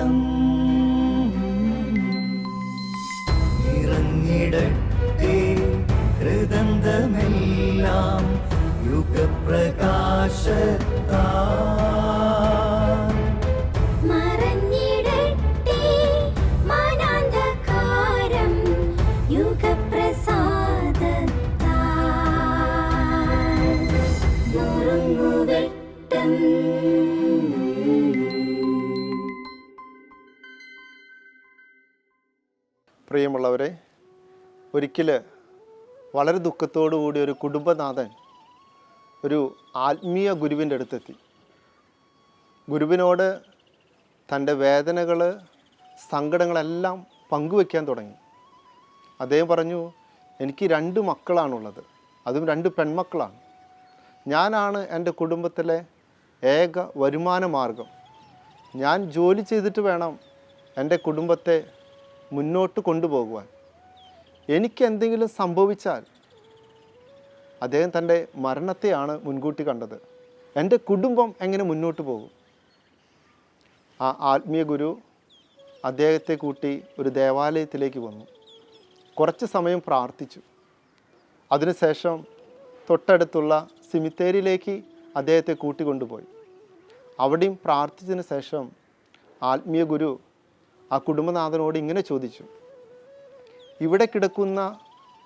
നുറുങ്ങുവെട്ടം ഇറങ്ങിടട്ടെ ഹൃദന്തമെല്ലാം യുഗപ്രകാശത്താ പ്രിയമുള്ളവരെ ഒരിക്കൽ വളരെ കൂടി ഒരു കുടുംബനാഥൻ ഒരു ആത്മീയ ഗുരുവിന്റെ അടുത്തെത്തി. ഗുരുവിനോട് തന്റെ വേദനകൾ സങ്കടങ്ങളെല്ലാം പങ്കുവെക്കാൻ തുടങ്ങി. അദ്ദേഹം പറഞ്ഞു എനിക്ക് രണ്ട് മക്കളാണുള്ളത്. അതും രണ്ട് പെൺമക്കളാണ്. ഞാനാണ് എന്റെ കുടുംബത്തിലെ ഏക വരുമാന മാർഗം ഞാൻ ജോലി ചെയ്തിട്ട് വേണം എന്റെ കുടുംബത്തെ മുന്നോട്ട് കൊണ്ടുപോകുവാൻ. എനിക്ക് എന്തെങ്കിലും സംഭവിച്ചാൽ അദ്ദേഹം തന്റെ മരണത്തെയാണ് മുൻകൂട്ടി കണ്ടത്. എന്റെ കുടുംബം എങ്ങനെ മുന്നോട്ട് പോകും? ആ ആത്മീയ ഗുരു അദ്ദേഹത്തെ കൂട്ടി ഒരു ദേവാലയത്തിലേക്ക് വന്നു. കുറച്ച് സമയം പ്രാർത്ഥിച്ചു. അതിനുശേഷം തൊട്ടടുത്തുള്ള സിമിത്തേരിയിലേക്ക് അദ്ദേഹത്തെ കൂട്ടിക്കൊണ്ടുപോയി. അവിടെയും പ്രാർത്ഥിച്ചതിന് ശേഷം ആത്മീയ ഗുരു ആ കുടുംബനാഥനോട് ഇങ്ങനെ ചോദിച്ചു ഇവിടെ കിടക്കുന്ന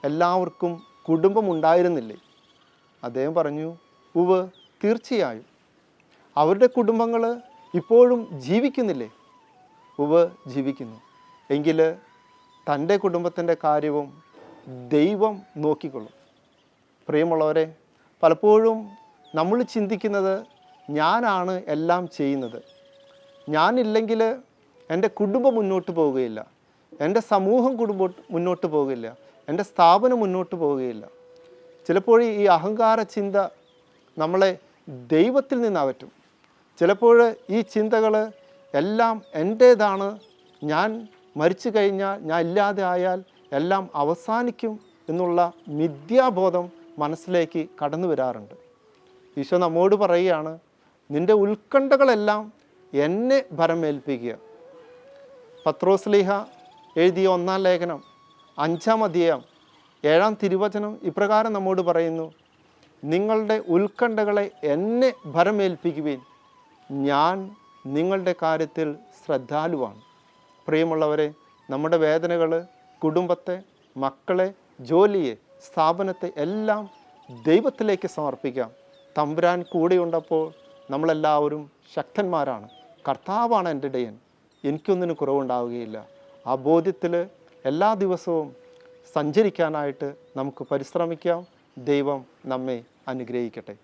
എല്ലാവർക്കും കുടുംബം കുടുംബമുണ്ടായിരുന്നില്ലേ അദ്ദേഹം പറഞ്ഞു ഉവ് തീർച്ചയായും. അവരുടെ കുടുംബങ്ങൾ ഇപ്പോഴും ജീവിക്കുന്നില്ലേ? ഉവ് ജീവിക്കുന്നു. എങ്കിൽ തന്റെ കുടുംബത്തിന്റെ കാര്യവും ദൈവം നോക്കിക്കൊള്ളും. പ്രിയമുള്ളവരെ പലപ്പോഴും നമ്മൾ ചിന്തിക്കുന്നത് ഞാനാണ് എല്ലാം ചെയ്യുന്നത്. ഞാനില്ലെങ്കിൽ എന്റെ കുടുംബം മുന്നോട്ട് പോവുകയില്ല. എന്റെ സമൂഹം കുടുംബം മുന്നോട്ട് പോവുകയില്ല. എന്റെ സ്ഥാപനം മുന്നോട്ട് പോവുകയില്ല. ചിലപ്പോൾ ഈ അഹങ്കാര ചിന്ത നമ്മളെ ദൈവത്തിൽ നിന്ന് അകറ്റും. ചിലപ്പോൾ ഈ ചിന്തകൾ എല്ലാം എന്റേതാണ്. ഞാൻ മരിച്ചു കഴിഞ്ഞാൽ ഞാൻ ഇല്ലാതെ ആയാൽ എല്ലാം അവസാനിക്കും എന്നുള്ള മിഥ്യാബോധം മനസ്സിലേക്ക് കടന്നു വരാറുണ്ട്. ഈശോ നമ്മോട് പറയുകയാണ് നിന്റെ ഉത്കണ്ഠകളെല്ലാം എന്നെ ഭരമേൽപ്പിക്കുക. പത്രോസ്ലീഹ എഴുതിയ ഒന്നാം ലേഖനം അഞ്ചാം അധ്യായം ഏഴാം തിരുവചനം ഇപ്രകാരം നമ്മോട് പറയുന്നു നിങ്ങളുടെ ഉത്കണ്ഠകളെ എന്നെ ഭരമേൽപ്പിക്കുവിൻ. ഞാൻ നിങ്ങളുടെ കാര്യത്തിൽ ശ്രദ്ധാലുവാണ്. പ്രിയമുള്ളവരെ നമ്മുടെ വേദനകൾ കുടുംബത്തെ മക്കളെ ജോലിയെ സ്ഥാപനത്തെ എല്ലാം ദൈവത്തിലേക്ക് സമർപ്പിക്കാം. തമ്പുരാൻ കൂടെയുണ്ടപ്പോൾ നമ്മളെല്ലാവരും ശക്തന്മാരാണ്. കർത്താവാണ് എന്റെ ഇടയൻ. എനിക്കൊന്നിനും കുറവുണ്ടാവുകയില്ല. ആ ബോധ്യത്തിൽ എല്ലാ ദിവസവും സഞ്ചരിക്കാനായിട്ട് നമുക്ക് പരിശ്രമിക്കാം. ദൈവം നമ്മെ അനുഗ്രഹിക്കട്ടെ.